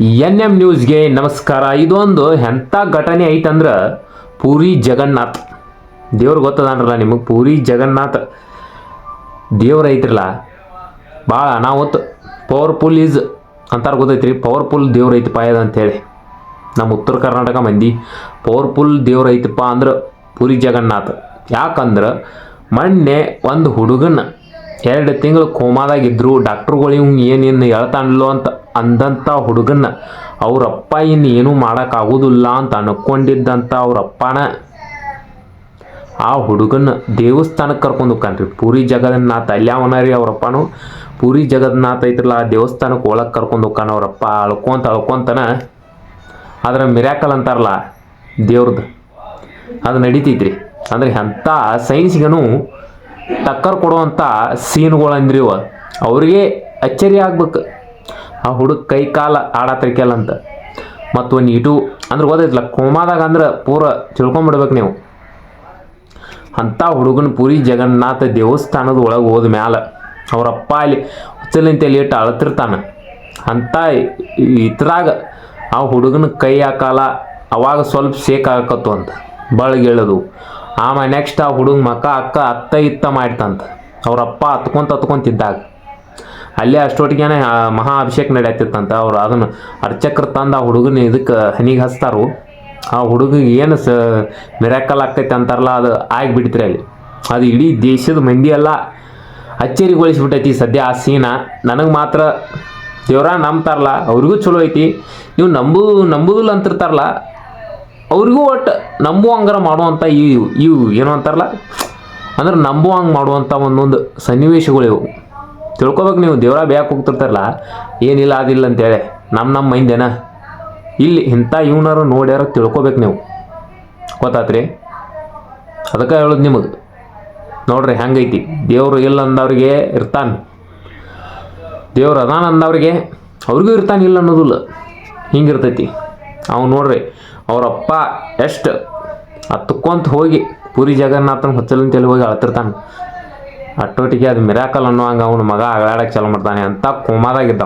N M ನ್ಯೂಸ್ಗೆ ನಮಸ್ಕಾರ. ಇದೊಂದು ಎಂಥ ಘಟನೆ ಐತಂದ್ರೆ ಪೂರಿ ಜಗನ್ನಾಥ್. ದೇವ್ರು ಗೊತ್ತದಾನ್ರಲ್ಲ ನಿಮಗೆ? ಪೂರಿ ಜಗನ್ನಾಥ್. ದೇವ್ರು ಐತ್ರಲ್ಲ. ಭಾಳ ಅನಾಹುತ್. ಪವರ್ಫುಲ್ ಈಸ್ ಅಂತಾರೆ ಗೊತ್ತೈತ್ರಿ. ಪವರ್ಫುಲ್ ದೇವ್ರು ಐತಪ್ಪ ಅಂತೇಳಿ. ನಮ್ಮ ಉತ್ತರ ಕರ್ನಾಟಕ ಮಂದಿ ಪವರ್ಫುಲ್ ದೇವ್ರು ಐತಪ್ಪ ಅಂದ್ರೆ ಪುರಿ ಜಗನ್ನಾಥ್. ಯಾಕಂದ್ರೆ ಮೊನ್ನೆ ಒಂದು ಹುಡುಗನ ಎರಡು ತಿಂಗಳು ಕೋಮಾದಾಗಿದ್ರು, ಡಾಕ್ಟ್ರುಗಳು ಇವ್ನು ಏನೇನು ಹೇಳ್ತಾನಲ್ಲೋ ಅಂತ ಅಂದಂಥ ಹುಡುಗನ್ನ, ಅವರಪ್ಪ ಇನ್ನು ಏನೂ ಮಾಡೋಕ್ಕಾಗೋದಿಲ್ಲ ಅಂತ ಅನ್ಕೊಂಡಿದ್ದಂಥ ಅವರಪ್ಪನ. ಆ ಹುಡುಗನ ದೇವಸ್ಥಾನಕ್ಕೆ ಕರ್ಕೊಂಡು ಹೋಗ್ತಾನ್ರಿ. ಪೂರಿ ಜಗನ್ನಾಥ ಅಲ್ಯಾವನ ರೀ ಅವರಪ್ಪನು? ಪೂರಿ ಜಗನ್ನಾಥ ಐತ್ರಲ್ಲ, ಆ ದೇವಸ್ಥಾನಕ್ಕೆ ಒಳಗೆ ಕರ್ಕೊಂಡು ಹೋಗ್ತಾನ ಅವರಪ್ಪ, ಅಳ್ಕೊಂತ ಅಳ್ಕೊಂತನ. ಅದರ ಮಿರಾಕಲ್ ಅಂತಾರಲ್ಲ ದೇವ್ರದ್ದು ಅದು ನಡೀತೈತ್ರಿ. ಅಂದ್ರೆ ಅಂಥ ಸೈನ್ಸ್ಗೆನು ಟಕ್ಕರ್ ಕೊಡುವಂಥ ಸೀನ್ಗಳು ಅಂದ್ರಿ ಇವ ಅವ್ರಿಗೆ ಅಚ್ಚರಿ ಆಗ್ಬೇಕು. ಆ ಹುಡುಗ ಕೈ ಕಾಲ ಆಡತ್ರಿಕೆಲ್ಲ ಅಂತ ಮತ್ತು ಒಂದು ಇಟು, ಅಂದ್ರೆ ಗೊತ್ತೈತಲ್ಲ ಕೋಮಾದಾಗ ಅಂದ್ರೆ ಪೂರ ತಿಳ್ಕೊಂಬಿಡ್ಬೇಕು ನೀವು. ಅಂಥ ಹುಡುಗನ ಪುರಿ ಜಗನ್ನಾಥ ದೇವಸ್ಥಾನದ ಒಳಗೆ ಹೋದ ಮ್ಯಾಲ ಅವರಪ್ಪ ಅಲ್ಲಿ ಹುಚ್ಚಲಿಂತ ಲೇಟ್ ಅಳತಿರ್ತಾನೆ. ಅಂಥ ಇದ್ರಾಗ ಆ ಹುಡುಗನ ಕೈ ಹಾಕಾಲ ಅವಾಗ ಸ್ವಲ್ಪ ಶೇಕ್ ಆಗಕತ್ತು ಅಂತ, ಬಳಗೇಳದು. ಆಮೇಲೆ ನೆಕ್ಸ್ಟ್ ಆ ಹುಡುಗ ಮಕ್ಕ ಅಕ್ಕ, ಅತ್ತ, ಇತ್ತ ಮಾಡ್ತಂತ. ಅವರಪ್ಪ ಹತ್ಕೊಂತ ಹತ್ಕೊಂತಿದ್ದಾಗ. ಅಲ್ಲೇ ಅಷ್ಟೊಟ್ಟಿಗೆನೆ ಮಹಾ ಅಭಿಷೇಕ ನಡೆಯತ್ತಿತ್ತಂತ. ಅವ್ರು ಅದನ್ನು ಅರ್ಚಕರು ತಂದು ಆ ಹುಡುಗನ ಇದಕ್ಕೆ ಹನಿಗೆ ಹಚ್ತಾರು. ಆ ಹುಡುಗಿಗೆ ಏನು ಸ, ಮಿರಾಕಲ್ ಆಗ್ತೈತೆ ಅಂತಾರಲ್ಲ, ಅದು ಆಗಿಬಿಡ್ತ್ರಿ ಅಲ್ಲಿ. ಅದು ಇಡೀ ದೇಶದ ಮಂದಿ ಎಲ್ಲ ಅಚ್ಚರಿಗೊಳಿಸ್ಬಿಟ್ಟೈತಿ ಸದ್ಯ ಆ ಸೀನ. ನನಗೆ ಮಾತ್ರ ದೇವ್ರ ನಂಬ್ತಾರಲ್ಲ, ಅವ್ರಿಗೂ ಚಲೋ ಐತಿ. ನೀವು ನಂಬು, ನಂಬುದಿಲ್ಲ ಅಂತಿರ್ತಾರಲ್ಲ. ಅವ್ರಿಗೂ ಒಟ್ಟು ನಂಬುವಂಗಾರ ಮಾಡುವಂಥ ಈ ಇವು ಏನು ಅಂತಾರಲ್ಲ? ಅಂದ್ರೆ ನಂಬುವಂಗೆ ಮಾಡುವಂಥ ಒಂದೊಂದು ಸನ್ನಿವೇಶಗಳು ಇವು. ತಿಳ್ಕೊಬೇಕು ನೀವು, ದೇವ್ರ ಬ್ಯಾಕ್ ಹೋಗ್ತಿರ್ತಾರಲ್ಲ? ಏನಿಲ್ಲ, ಅದಿಲ್ಲ ಅಂತೇಳಿ. ನಮ್ಮ ನಮ್ಮ ಮೈಂದೇನ? ಇಲ್ಲಿ ಇಂಥ ಇವನಾರು ನೋಡ್ಯಾರ ತಿಳ್ಕೊಬೇಕು ನೀವು. ಗೊತ್ತಾತ್ರಿ? ಅದಕ್ಕೆ ಹೇಳೋದು ನಿಮಗೆ. ನೋಡ್ರಿ ಹೆಂಗೈತಿ ದೇವರು ಇಲ್ಲ ಅಂದವ್ರಿಗೆ ಇರ್ತಾನೆ. ದೇವ್ರು ಅದಾನ ಅಂದವ್ರಿಗೆ ಅವ್ರಿಗೂ ಇರ್ತಾನೆ ಇಲ್ಲ ಅನ್ನೋದಿಲ್ಲ. ಹಿಂಗಿರ್ತೈತಿ. ಅವ್ನು ನೋಡ್ರಿ ಅವರಪ್ಪ ಎಷ್ಟು ಹತ್ಕೊಂತ ಹೋಗಿ ಪುರಿ ಜಗನ್ನಾಥನ ಹೊಚ್ಚಲಂತೇಳಿ ಹೋಗಿ ಅಳ್ತಿರ್ತಾನೆ. ಅಟ್ಟೋಟಿಗೆ ಅದು ಮಿರಾಕಲ್ ಹಂಗೆ ಅವನ ಮಗ ಅಗಳಾಡಕ್ಕೆ ಚಾಲು ಮಾಡ್ತಾನೆ ಅಂತ ಕೋಮಾದಾಗಿದ್ದ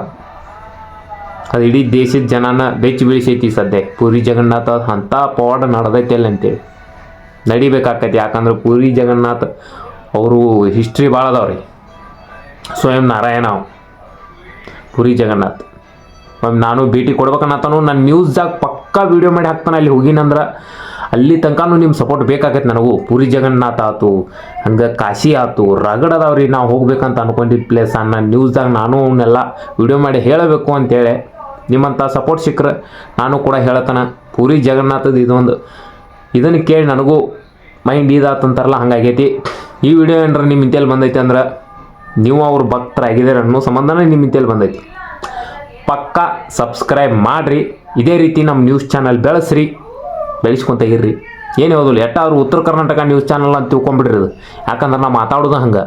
ಅದು ಇಡೀ ದೇಶದ ಜನನ ಬೆಚ್ಚಿ ಬೀಳಿಸೈತಿ ಸದ್ಯ. ಪುರಿ ಜಗನ್ನಾಥ ಅಂಥ ಪವಾಡ ನಡೆದೈತಿ ಅಲ್ಲಿ ಅಂತೇಳಿ. ನಡಿಬೇಕಾಕೈತಿ, ಯಾಕಂದ್ರೆ ಪುರಿ ಜಗನ್ನಾಥ್ ಅವರು ಹಿಸ್ಟ್ರಿ ಭಾಳ ಅದಾವ್ರಿ. ಸ್ವಯಂ ನಾರಾಯಣ ಪುರಿ ಜಗನ್ನಾಥ್. ಒಮ್ಮೆ ನಾನು ಭೇಟಿ ಕೊಡ್ಬೇಕನ್ನತಾನು ನಾನು ನ್ಯೂಸ್ದಾಗ ಪಕ್ಕಾ ವೀಡಿಯೋ ಮಾಡಿ ಹಾಕ್ತಾನೆ, ಅಲ್ಲಿ ಹೋಗಿನಂದ್ರೆ ಅಲ್ಲಿ ತನಕನೂ ನಿಮ್ಮ ಸಪೋರ್ಟ್ ಬೇಕಾಗೈತೆ ನನಗೂ. ಪುರಿ ಜಗನ್ನಾಥ ಆಯ್ತು ಹಂಗೆ ಕಾಶಿ ಆಯ್ತು ರಗಡದವ್ರಿ ನಾವು ಹೋಗ್ಬೇಕಂತ ಅನ್ಕೊಂಡಿದ್ದ ಪ್ಲೇಸ್ ಅನ್ನೋ ನ್ಯೂಸ್ದಾಗ ನಾನು ಅವನ್ನೆಲ್ಲ ವೀಡಿಯೋ ಮಾಡಿ ಹೇಳಬೇಕು ಅಂತೇಳಿ ನಿಮ್ಮಂಥ ಸಪೋರ್ಟ್ ಸಿಕ್ಕರೆ ನಾನು ಕೂಡ ಹೇಳತನ. ಪುರಿ ಜಗನ್ನಾಥದ ಇದೊಂದು. ಇದನ್ನು ಕೇಳಿ ನನಗೂ ಮೈಂಡ್ ಇದಾತಂತಾರಲ್ಲ ಹಂಗಾಗೈತಿ. ಈ ವಿಡಿಯೋ ಏನಾರ ನಿಮ್ಮ ಇಂತೆಯಲ್ಲಿ ಬಂದೈತೆ ಅಂದ್ರೆ ನೀವು ಅವ್ರ ಭಕ್ತರಾಗಿದ್ದೀರ ಅನ್ನೋ ಸಂಬಂಧನೇ ನಿಮ್ಮ ಇಂತೆಯಲ್ಲಿ ಬಂದೈತಿ. ಪಕ್ಕ ಸಬ್ಸ್ಕ್ರೈಬ್ ಮಾಡಿರಿ. ಇದೇ ರೀತಿ ನಮ್ಮ ನ್ಯೂಸ್ ಚಾನಲ್ ಬೆಳೆಸ್ರಿ. ಬೆಳೆಸ್ಕೊಂತ ಇರ್ರಿ. ಏನು ಹೇಳೋದಿಲ್ಲ, ಎಟ್ಟಾದ್ರು ಉತ್ತರ ಕರ್ನಾಟಕ ನ್ಯೂಸ್ ಚಾನಲ್ ಅಂತ ತಿಳ್ಕೊಂಬಿಡ್ರಿ ಅದು. ಯಾಕಂದ್ರೆ ನಾವು ಮಾತಾಡೋದು ಹಂಗೆ.